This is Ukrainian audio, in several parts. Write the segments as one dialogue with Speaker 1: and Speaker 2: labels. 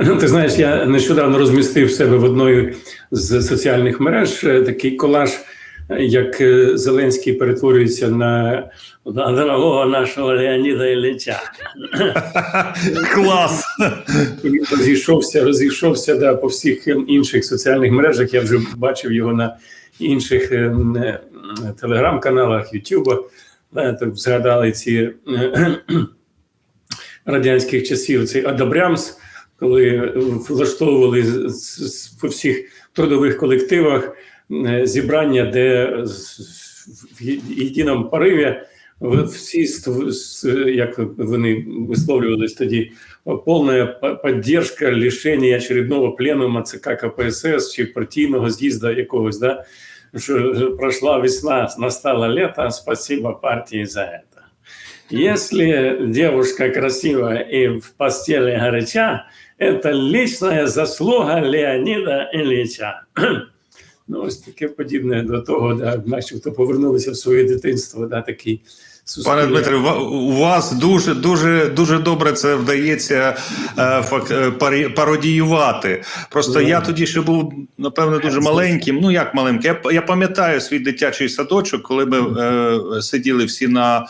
Speaker 1: Ти знаєш, я нещодавно розмістив себе в одної з соціальних мереж е, такий колаж, е, як е, Зеленський перетворюється на, дорогого нашого Леоніда Ілліча.
Speaker 2: Клас!
Speaker 1: Він розійшовся, розійшовся да, по всіх інших соціальних мережах. Я вже бачив його на інших телеграм-каналах, Ютуба. Згадали ці радянських часів цей Адабрямс, коли влаштовували з- з- по всіх трудових колективах е, зібрання, де в єдиному пориві всі як вони висловлювалися тоді, повна по- поддержка лишення очередного пленума ЦК КПСС чи партійного з'їзду якогось, да, що пройшла весна, настало лето, спасибо партии за это. Если девушка красивая и в постели горяча, это личная заслуга Леонида Ильича. Ну, ось таке подібне до того, да, начебто повернулися в своє дитинство, да, такий
Speaker 2: Пане Дмитре, у вас дуже дуже дуже добре це вдається е, фак, е, пародіювати. Просто я тоді ще був напевно дуже маленьким. Ну як маленьким? Я, я пам'ятаю свій дитячий садочок, коли ми е, сиділи всі на е,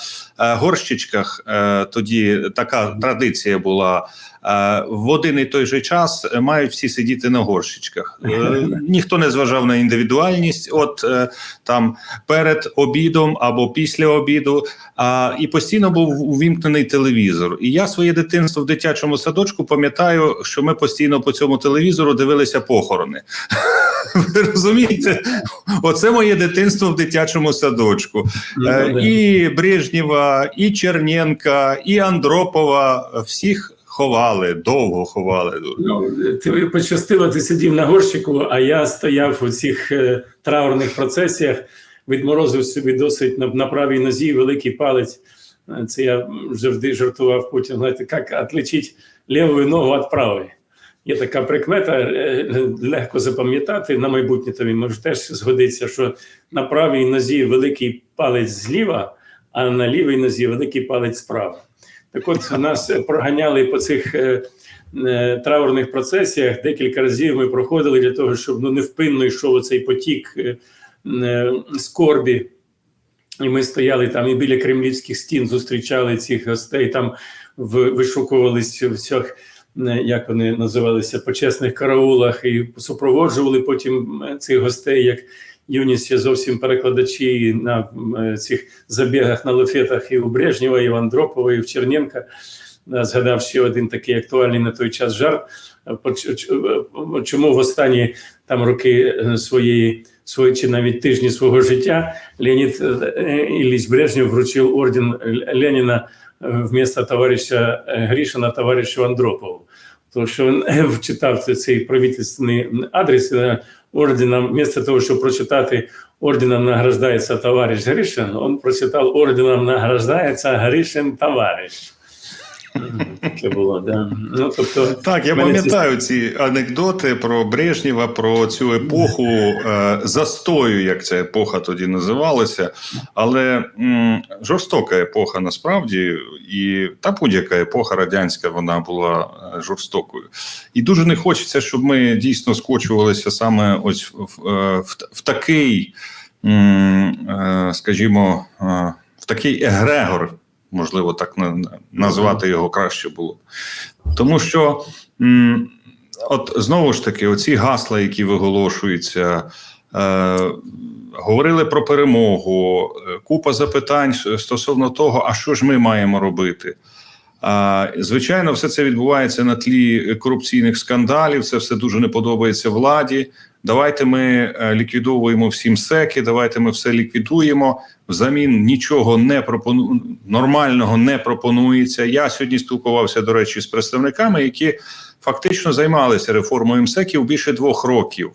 Speaker 2: горщичках. Е, тоді така традиція була. Е, в один і той же час е, мають всі сидіти на горщичках. Е, ніхто не зважав на індивідуальність. От там перед обідом або після обіду. А, і постійно був увімкнений телевізор. І я своє дитинство в дитячому садочку пам'ятаю, що ми постійно по цьому телевізору дивилися похорони. Ви розумієте? Оце моє дитинство в дитячому садочку.
Speaker 1: Ну.
Speaker 2: І Брежнєва, і Черненка, і Андропова всіх ховали, довго ховали.
Speaker 1: Ти пощастило, ти сидів на горщику, а я стояв у цих е, траурних процесіях, відморозив собі досить на, на правій нозі великий палець. Е, Це я завжди жартував потім. Знаєте, як відлічити ліву ногу від правої. Є така прикмета, е, легко запам'ятати. На майбутнє тобі може теж згодиться, що на правій нозі великий палець зліва, а на лівій нозі великий палець справа. Так от нас проганяли по цих е, е, траурних процесіях. Декілька разів ми проходили для того, щоб ну, невпинно йшов цей потік е, е, скорбі. І ми стояли там і біля кремлівських стін зустрічали цих гостей, там в- вишукувались в цих, е, як вони називалися, почесних караулах, і супроводжували потім е, цих гостей, як юні ще зовсім перекладачі на е, цих забігах на лафетах і у Брежнєва, і у Андропова, і в Черненка. Е, Згадав ще один такий актуальний на той час жарт. Е, Чому в останні там роки своєї свої чи навіть тижні свого життя Леонід Ілліч Брежнєв вручив орден Леніна вмісто товариша Грішина товаришу Андропову. Тому що він е, вчитав цей- правительственний адрес ордена, орденом, вместо того, щоб прочитати орденом награждається товариш Гришин, він прочитав орденом награждається Гришин товариш. Таке було, да. Ну, тобто,
Speaker 2: Так, я
Speaker 1: в
Speaker 2: пам'ятаю ці анекдоти про Брежнєва, про цю епоху е, застою, як ця епоха тоді називалася. Але м, жорстока епоха насправді, і та будь-яка епоха радянська вона була е, жорстокою. І дуже не хочеться, щоб ми дійсно скочувалися саме ось в, е, в, в такий, м, е, скажімо, в такий егрегор. Можливо, так на- на- назвати його краще було. Тому що от знову ж таки, оці гасла, які виголошуються, е, говорили про перемогу, е, купа запитань стосовно того, а що ж ми маємо робити. Звичайно, все це відбувається на тлі корупційних скандалів. Це все дуже не подобається владі. Давайте ми е, ліквідовуємо всім секи, давайте ми все ліквідуємо. Взамін нічого не пропону... нормального не пропонується. Я сьогодні спілкувався, до речі, з представниками, які фактично займалися реформою МСЕКів більше двох років.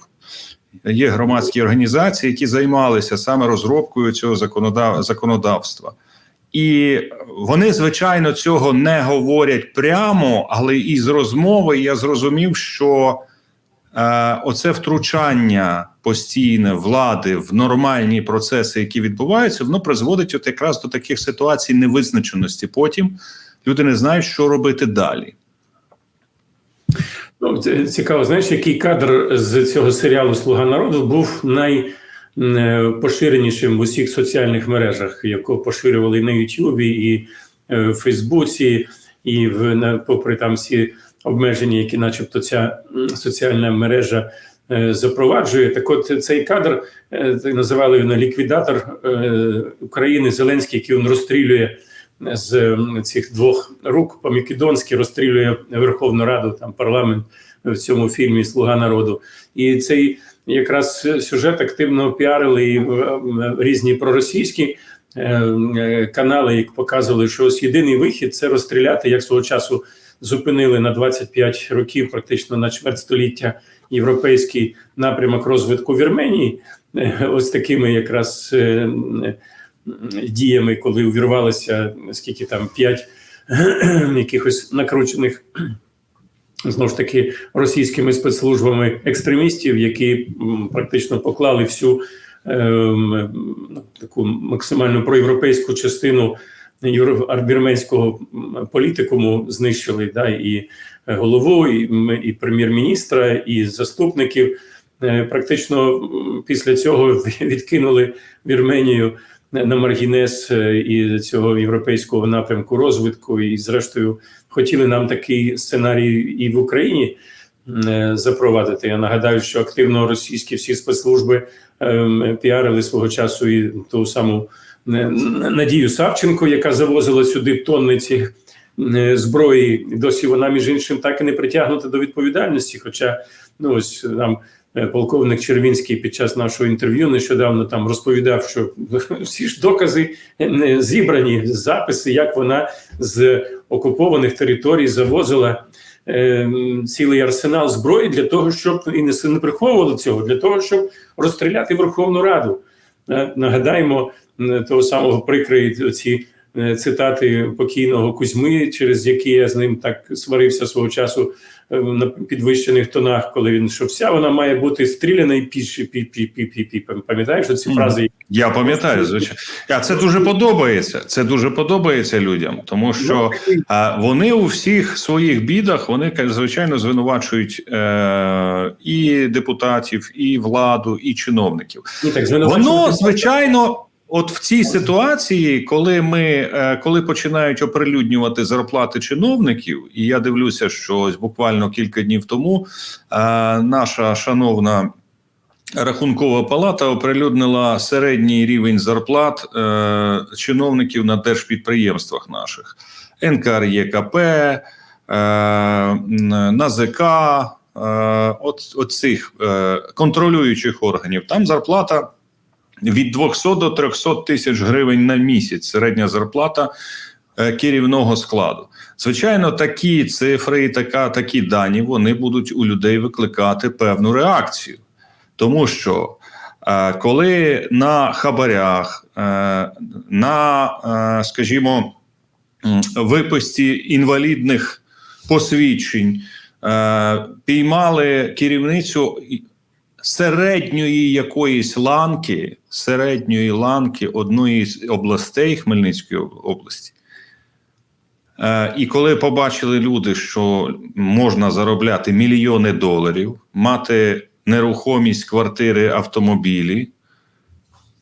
Speaker 2: Є громадські організації, які займалися саме розробкою цього законодав... законодавства. І вони, звичайно, цього не говорять прямо, але із розмови я зрозумів, що оце втручання постійне влади в нормальні процеси, які відбуваються, воно призводить от якраз до таких ситуацій невизначеності. Потім люди не знають, що робити далі.
Speaker 1: Ну, цікаво, знаєш, який кадр з цього серіалу Слуга народу був найпоширенішим в усіх соціальних мережах, якого поширювали на Ютубі, і е, в Фейсбуці, і в попри там всі обмеження, які, начебто, ця соціальна мережа е, запроваджує. Так, от цей кадр е, називали його ліквідатор е, України Зеленський, який він розстрілює з цих двох рук по-македонськи розстрілює Верховну Раду, там парламент в цьому фільмі Слуга народу. І цей якраз сюжет активно піарили і е, різні проросійські е, е, канали, які показували, що ось єдиний вихід це розстріляти, як свого часу зупинили на 25 років, практично на чверть століття європейський напрямок розвитку Вірменії. Е, Ось такими якраз е, е, діями, коли увірвалося скільки там п'ять якихось накручених. Знову ж таки, російськими спецслужбами екстремістів, які практично поклали всю ну, таку максимально проєвропейську частину вірменського політикуму, знищили да, і голову, і, і прем'єр-міністра, і заступників. Е, Практично після цього відкинули Вірменію на маргінес е, і цього європейського напрямку розвитку, і зрештою хотіли нам такий сценарій і в Україні е, запровадити. Я нагадаю, що активно російські всі спецслужби ем, піарили свого часу і ту саму е, Надію Савченко, яка завозила сюди тонни цих зброї. Досі вона, між іншим, так і не притягнута до відповідальності. Хоча ну ось нам. е, Полковник Червінський під час нашого інтерв'ю нещодавно там розповідав, що всі ж докази е, зібрані, записи, як вона з окупованих територій завозила е, цілий арсенал зброї для того, щоб і не, приховували цього, для того, щоб розстріляти Верховну Раду. Нагадаємо того самого прикрої ці е, цитати покійного Кузьми, через які я з ним так сварився свого часу е, на підвищених тонах, коли він що вся вона має бути стріляна і піші пі пі пі пі пі Пам'ятаєш ці фрази?
Speaker 2: Я пам'ятаю, звичайно. А це дуже подобається. Це дуже подобається людям, тому що а, вони у всіх своїх бідах вони звичайно звинувачують е, і депутатів, і владу, і чиновників.
Speaker 1: Так
Speaker 2: Воно звичайно. От в цій ситуації, коли ми е, коли починають оприлюднювати зарплати чиновників, і я дивлюся, що ось буквально кілька днів тому е, наша шановна рахункова палата оприлюднила середній рівень зарплат е, чиновників на держпідприємствах наших НКРЄКП, НАЗК, от, от цих контролюючих органів. Там зарплата від 200 до 300 тисяч гривень на місяць. Середня зарплата е, керівного складу. Звичайно, такі цифри і така, такі дані вони будуть у людей викликати певну реакцію. Тому що е, коли на хабарях, е, на, скажімо, виписці інвалідних посвідчень піймали керівницю середньої якоїсь ланки, середньої ланки одної з областей Хмельницької області. Е, і коли побачили люди, що можна заробляти мільйони доларів, мати нерухомість, квартири, автомобілі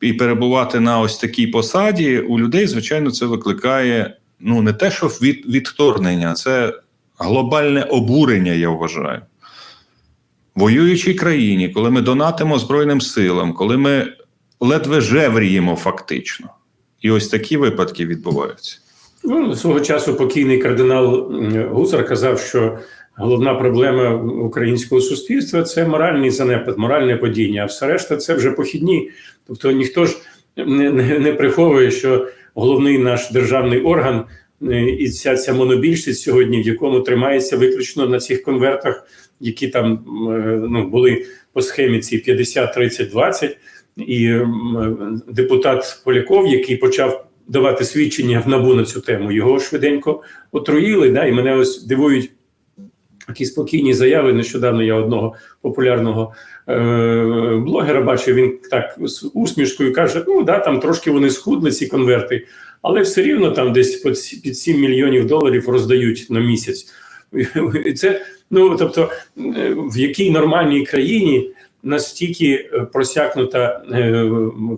Speaker 2: і перебувати на ось такій посаді, у людей, звичайно, це викликає ну не те, що від, відторгнення, це глобальне обурення, я вважаю. Воюючій країні, коли ми донатимо Збройним силам, коли ми ледве жевріємо фактично. І ось такі випадки відбуваються.
Speaker 1: Ну, свого часу покійний кардинал Гусар казав, що головна проблема українського суспільства це моральний занепад, моральне падіння, а все решта це вже похідні. Тобто ніхто ж не, не, не приховує, що головний наш державний орган е, і ця, ця монобільшість сьогодні, в якому тримається виключно на цих конвертах, які там е, ну, були по схемі ці 50, 30, 20, і депутат Поляков, який почав давати свідчення в набу на цю тему. Його швиденько отруїли. Да, і мене ось дивують такі спокійні заяви. Нещодавно я одного популярного е- блогера бачив. Він так з усмішкою каже: ну да, там трошки вони схудли ці конверти, але все рівно там десь під 7 мільйонів доларів роздають на місяць. І це Ну тобто, е, в якій нормальній країні настільки е, просякнута е,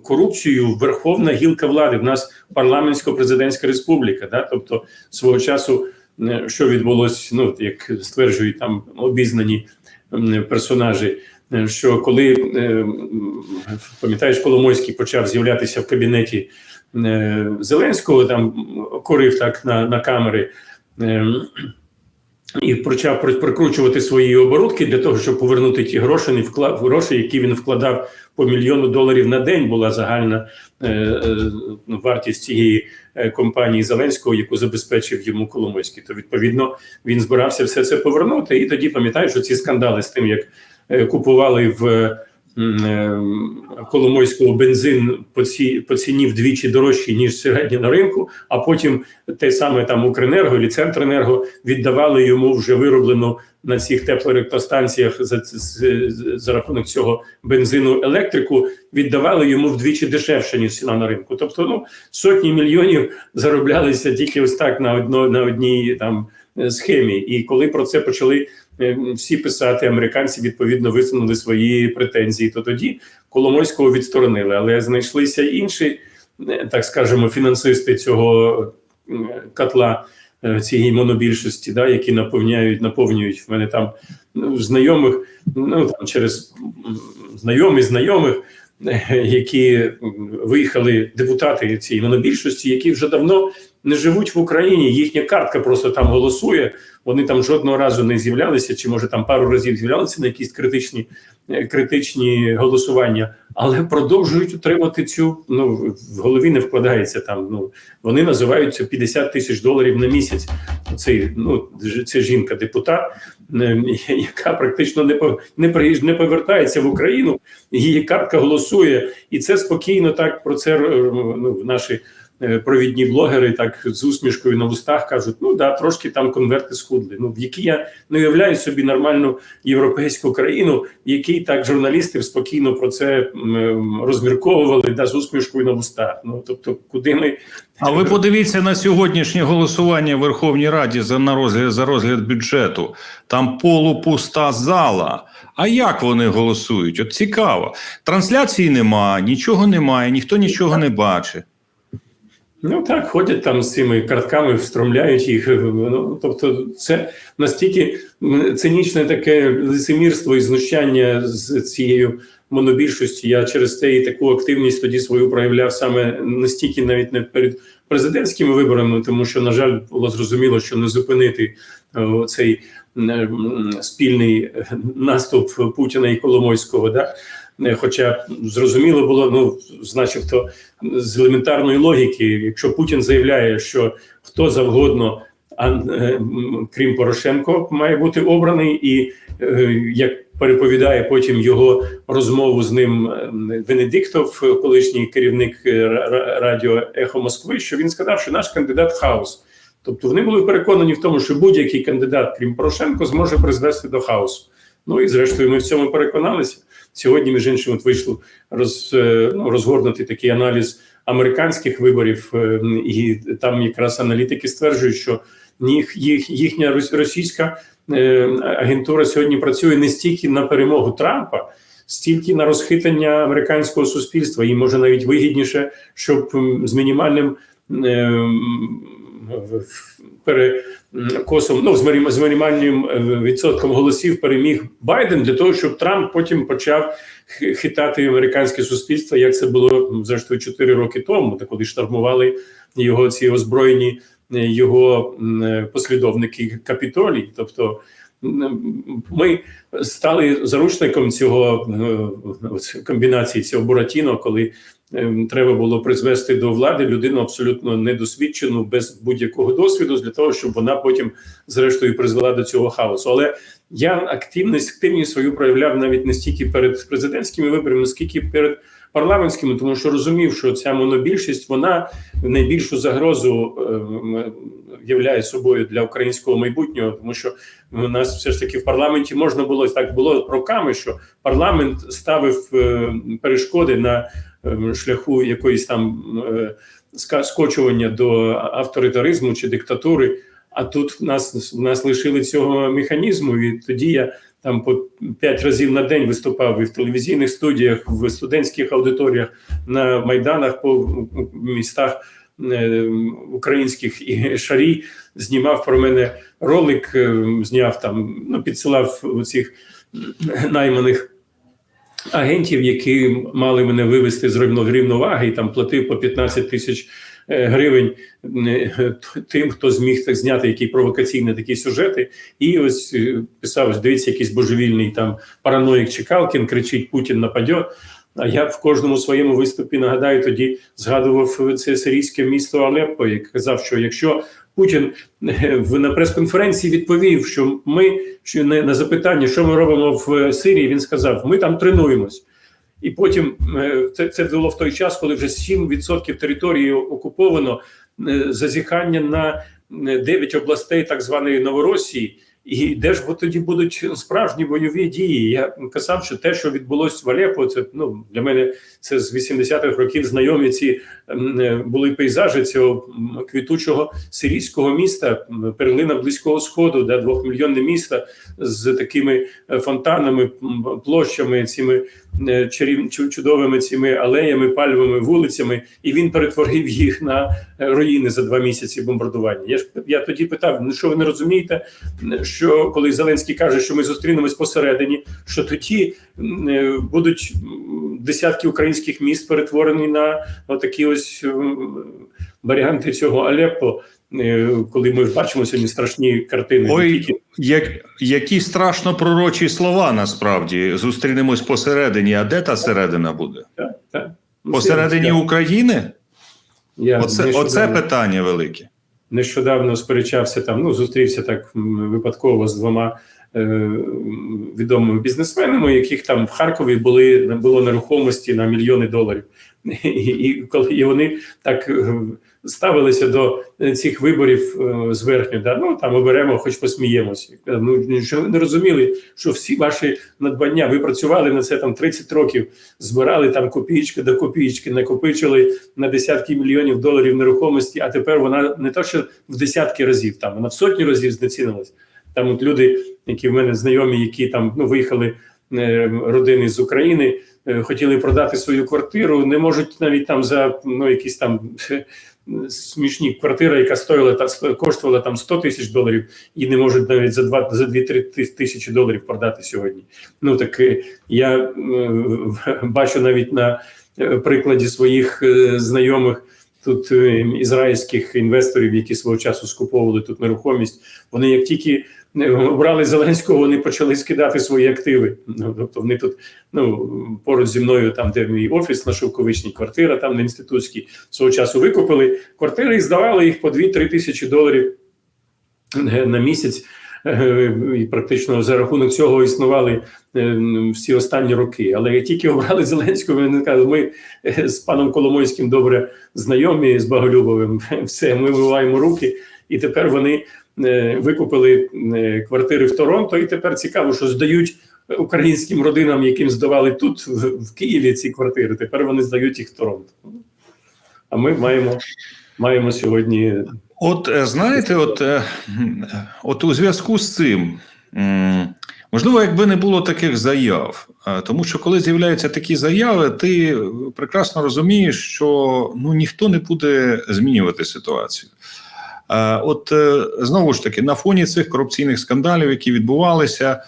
Speaker 1: корупцією верховна гілка влади. В нас парламентсько-президентська республіка. Да? Тобто, свого часу, що відбулось, ну як стверджують там обізнані персонажі. Що коли пам'ятаєш, Коломойський почав з'являтися в кабінеті Зеленського, там корив так на, на камери. І почав при- прикручувати свої оборудки для того, щоб повернути ті гроші, не вклав гроші, які він вкладав по мільйону доларів на день. Була загальна е, е, ну, вартість цієї е, компанії Зеленського, яку забезпечив йому Коломойський. То відповідно він збирався все це повернути. І тоді пам'ятаю, що ці скандали з тим, як е, купували в Коломойського бензин по, ці, по ціні вдвічі дорожчий, ніж середньо на ринку, а потім те саме там Укренерго і Центренерго віддавали йому вже вироблену на цих теплоелектростанціях за, за, рахунок цього бензину електрику, віддавали йому вдвічі дешевше, ніж ціна на ринку. Тобто, ну сотні мільйонів зароблялися тільки ось так на одно на одній там схемі. І коли про це почали всі писати, американці відповідно висунули свої претензії. То тоді Коломойського відсторонили, але знайшлися інші, е, так скажемо, фінансисти цього е, котла е, цієї монобільшості, да, які наповняють, наповнюють в мене там ну, знайомих, ну там через знайомі знайомих, е, які виїхали депутати цієї монобільшості, які вже давно не живуть в Україні. Їхня картка просто там голосує. Вони там жодного разу не з'являлися, чи може там пару разів з'являлися на якісь критичні е, критичні голосування, але продовжують утримати цю. Ну в голові не вкладається там. Ну вони називають це 50 тисяч доларів на місяць. Цей ну це жінка, депутат, е, яка практично не по- не повертається в Україну. Її картка голосує, і це спокійно так про це ну, наші провідні блогери так з усмішкою на вустах кажуть: ну да, трошки там конверти схудли. Ну в якій я не уявляю собі нормальну європейську країну, в якій так журналісти спокійно про це розмірковували да, з усмішкою на вустах. Ну тобто, куди ми
Speaker 2: А ви подивіться на сьогоднішнє голосування в Верховній Раді за на розгляд за розгляд бюджету. Там полупуста зала. А як вони голосують? От цікаво. Трансляції нема, нічого немає, ніхто нічого не бачить.
Speaker 1: Ну так, ходять там з цими картками, встромляють їх. Ну, тобто, це настільки цинічне таке лицемірство і знущання з цією монобільшості. Я через це і таку активність тоді свою проявляв саме настільки навіть не перед президентськими виборами, тому що, на жаль, було зрозуміло, що не зупинити е, цей спільний наступ Путіна і Коломойського. Да? Е, Хоча зрозуміло було, ну, значить, з елементарної логіки, якщо Путін заявляє, що хто завгодно, а крім Порошенко, має бути обраний, і е, як переповідає потім його розмову з ним е, Венедиктов, колишній керівник е, ра- ра- радіо Ехо Москви, що він сказав, що наш кандидат хаос. Тобто вони були переконані в тому, що будь-який кандидат, крім Порошенко, зможе призвести до хаосу. Ну і зрештою, ми в цьому переконалися. Сьогодні, між іншим, от вийшло роз, е, ну, розгорнутий такий аналіз американських виборів, е, і там якраз аналітики стверджують, що їх, їх, їхня російська е, агентура сьогодні працює не стільки на перемогу Трампа, стільки на розхитання американського суспільства. Їм може навіть вигідніше, щоб з мінімальним. е, м, в- ну з мінім- з мінімальним е, відсотком голосів переміг Байден для того, щоб Трамп потім почав хитати американське суспільство, як це було зрештою 4 роки тому, та коли штурмували його ці озброєні е, його е, послідовники капітолій. Тобто ми стали заручником цього е, комбінації цього Буратіно, коли ем, треба було призвести до влади людину абсолютно недосвідчену, без будь-якого досвіду, для того, щоб вона потім, зрештою, призвела до цього хаосу. Але я активність активність свою проявляв навіть не стільки перед президентськими виборами, скільки перед парламентськими, тому що розумів, що ця монобільшість вона найбільшу загрозу ем, являє собою для українського майбутнього, тому що у нас все ж таки в парламенті можна було так було роками, що парламент ставив е, перешкоди на е, шляху якоїсь там е, скочування до авторитаризму чи диктатури. А тут в нас, в нас лишили цього механізму, і тоді я там по п'ять разів на день виступав і в телевізійних студіях, в студентських аудиторіях, на майданах по містах е, українських і шарі, знімав про мене ролик, е, зняв там, ну, підсилав цих найманих агентів, які мали мене вивести з рівно- рівноваги, і там платив по 15 тисяч гривень е, тим, хто зміг так зняти які провокаційні такі сюжети. І ось е, писав: дивіться, якийсь божевільний там параноїк Чекалкін кричить: Путін нападе. А я в кожному своєму виступі нагадаю, тоді згадував це сирійське місто Алеппо, і казав, що якщо Путін е, на прес-конференції відповів, що ми що на запитання, що ми робимо в Сирії, він сказав: ми там тренуємось. І потім е, це, це було в той час, коли вже 7% території окуповано е, зазіхання на е, 9 областей так званої Новоросії. І де ж тоді будуть справжні бойові дії? Я казав, що те, що відбулось в Алепо, це ну для мене це з 80-х років знайомі ці е, були пейзажі цього квітучого сирійського міста, перлина близького сходу, де двохмільйонне місто з такими е, фонтанами, площами, цими е, чарів, чудовими цими алеями, пальмовими вулицями, і він перетворив їх на е, руїни за два місяці бомбардування. Я ж я тоді питав: ну що ви не розумієте? що коли Зеленський каже, що ми зустрінемось посередині, що тоді е, будуть десятки українських міст перетворені на такі ось варіанти цього Алеппо, е, коли ми бачимо сьогодні страшні картини.
Speaker 2: Ой, Як, які страшно пророчі слова насправді зустрінемось посередині. А де та середина буде?
Speaker 1: так, так. Ну,
Speaker 2: Посередині України?
Speaker 1: я
Speaker 2: Оце, оце питання велике.
Speaker 1: нещодавно сперечався там. Ну зустрівся так випадково з двома е, відомими бізнесменами, яких там в Харкові були було нерухомості на мільйони доларів, і, і коли і вони так е, ставилися до е, цих виборів е, зверхньо. Да? Ну там оберемо, хоч посміємося. Ну що не розуміли, що всі ваші надбання ви працювали на це там 30 років, збирали там копійки до копійки, накопичили на десятки мільйонів доларів нерухомості, а тепер вона не то, що в десятки разів, там вона в сотні разів знецінилась. Там от люди, які в мене знайомі, які там ну виїхали е, родини з України, е, хотіли продати свою квартиру, не можуть навіть там за ну якісь там е, смішні квартира, яка стоїла та коштувала там 100 тисяч доларів, і не можуть навіть за два за 2-3 тисячі доларів продати сьогодні. Ну так е, я е, бачу навіть на е, прикладі своїх е, знайомих. Тут е, ізраїльських інвесторів, які свого часу скуповували тут нерухомість, вони як тільки обрали Зеленського, вони почали скидати свої активи. Ну тобто вони тут ну поруч зі мною, там де мій офіс на Шовковичній, квартира там на інститутській свого часу викупили квартири і здавали їх по 2-3 тисячі доларів на місяць. Е, І практично за рахунок цього існували е, всі останні роки. Але як тільки обрали Зеленського, вони кажуть, ми е, з паном Коломойським добре знайомі з Боголюбовим. Все, ми виваємо руки, і тепер вони викупили е, квартири в Торонто. І тепер цікаво, що здають українським родинам, яким здавали тут в, Києві ці квартири. Тепер вони здають їх в Торонто. А ми маємо, маємо сьогодні
Speaker 2: От е, знаєте, от, е, от у зв'язку з цим, можливо, якби не було таких заяв, е, тому що коли з'являються такі заяви, ти прекрасно розумієш, що ну ніхто не буде змінювати ситуацію. Е, От е, знову ж таки, на фоні цих корупційних скандалів, які відбувалися,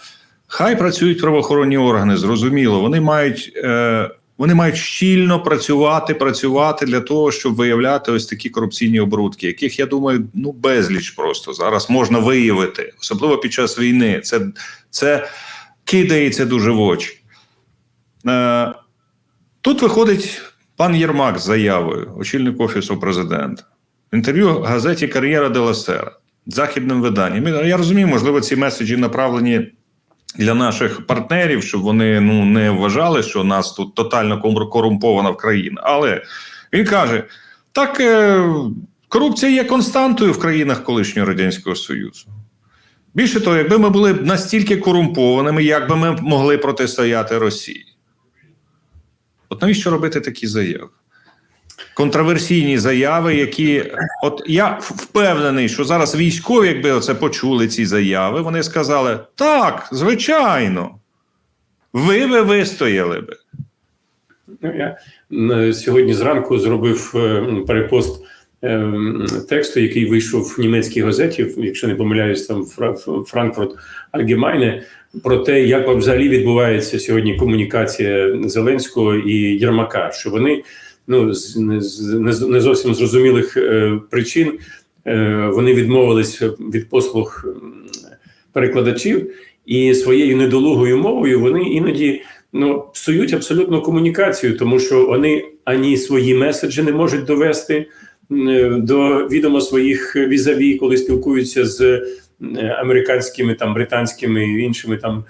Speaker 2: хай працюють правоохоронні органи, зрозуміло, вони мають. е, Вони мають щільно працювати, працювати для того, щоб виявляти ось такі корупційні оборудки, яких я думаю, ну безліч просто зараз можна виявити, особливо під час війни. Це, це кидається дуже в очі. Тут виходить пан Єрмак з заявою, очільник офісу президента. Інтерв'ю газеті Кар'єра де Сера, західним виданням. Я розумію, можливо, ці меседжі направлені для наших партнерів, щоб вони ну не вважали, що нас тут тотально корумпована в країна. Але він каже: так е, корупція є константою в країнах колишнього радянського союзу. Більше того, якби ми були настільки корумпованими, як би ми могли протистояти Росії. От навіщо робити такі заяви? Контроверсійні заяви, які от я впевнений, що зараз військові, якби оце почули ці заяви, вони сказали: так, звичайно, ви би вистояли би.
Speaker 1: Ну, я сьогодні зранку зробив е, перепост е, тексту, який вийшов в німецькій газеті, якщо не помиляюсь, там Фра- Франкфурт Альгемайне, про те, як взагалі відбувається сьогодні комунікація Зеленського і Єрмака, що вони ну з не, зовсім зрозумілих е, причин е, вони відмовились від послуг перекладачів. І своєю недолугою мовою вони іноді ну, псують абсолютно комунікацію, тому що вони ані свої меседжі не можуть довести е, до відома своїх візаві, коли спілкуються з американськими, там британськими і іншими там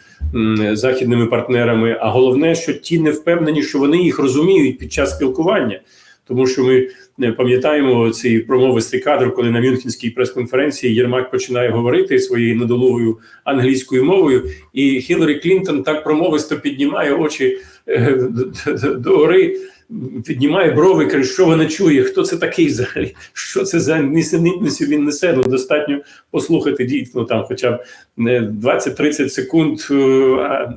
Speaker 1: західними партнерами. А головне, що ті не впевнені, що вони їх розуміють під час спілкування. Тому що ми е, пам'ятаємо цей промовистий кадр, коли на Мюнхенській прес-конференції Єрмак починає говорити своєю недолугою англійською мовою, і Хіларі Клінтон так промовисто піднімає очі е, до гори, піднімає брови, каже, що вона чує, хто це такий взагалі, що це за нісенітницю він несе. Ну достатньо послухати дійсно там, хоча б не 20-30 секунд е, а,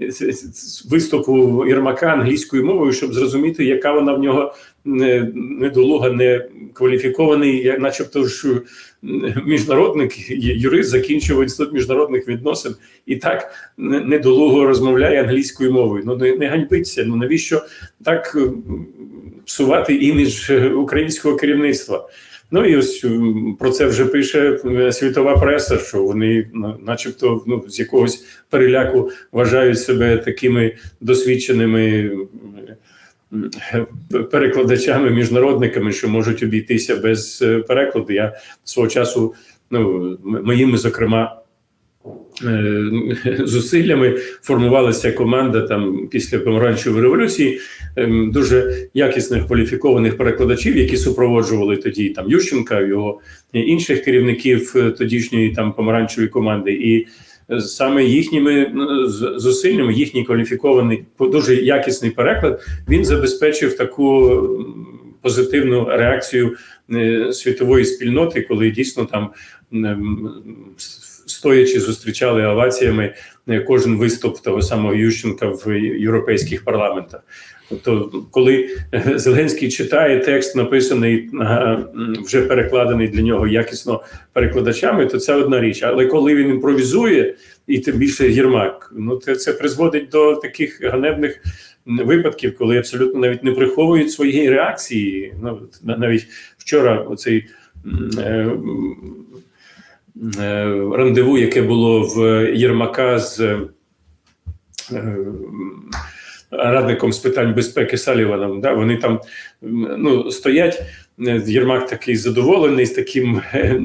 Speaker 1: с- с- виступу Єрмака англійською мовою, щоб зрозуміти, яка вона в нього недолуга, не кваліфікований, начебто ж е, міжнародник, юрист закінчив інститут міжнародних відносин і так недолуго розмовляє англійською мовою. Ну не, ганьбиться. Ну навіщо так е, псувати імідж українського керівництва? Ну і ось про це вже пише е, світова преса, що вони, начебто, ну з якогось переляку вважають себе такими досвідченими перекладачами, міжнародниками, що можуть обійтися без е, перекладу. Я свого часу, ну моїми, зокрема. е, Зусиллями формувалася команда там після помаранчевої революції ем, дуже якісних кваліфікованих перекладачів, які супроводжували тоді там Ющенка, його інших керівників е, тодішньої там помаранчевої команди, і саме їхніми з- зусиллями, їхній кваліфікований дуже якісний переклад, він забезпечив таку позитивну реакцію е, світової спільноти, коли дійсно там стоячи зустрічали оваціями е, кожен виступ того самого Ющенка в європейських парламентах. Тобто, коли е, Зеленський читає текст, написаний е, вже перекладений для нього якісно перекладачами, то це одна річ. Але коли він імпровізує, і тим більше Єрмак, ну це, призводить до таких ганебних випадків, коли абсолютно навіть не приховують своєї реакції. Ну навіть вчора оцей. Е, Рандеву, яке було в Єрмака з е, радником з питань безпеки Саліваном. Да, вони там ну, стоять. е, Єрмак такий задоволений з таким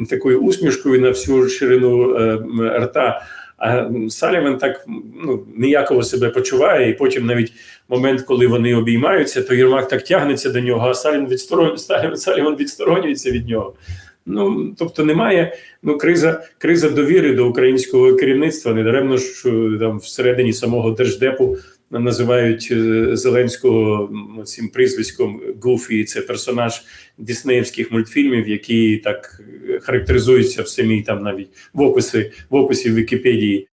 Speaker 1: такою усмішкою на всю ширину рта. А Саліван так ну, ніяково себе почуває, і потім навіть момент, коли вони обіймаються, то Єрмак так тягнеться до нього, а Саліван відсторонюється від нього. Ну тобто немає ну криза, криза довіри до українського керівництва. Недаремно ж е, там всередині самого держдепу називають е, Зеленського цим прізвиськом Гуфі. Це персонаж діснеївських мультфільмів, які так е, характеризуються в самій там навіть в описі в описі Вікіпедії.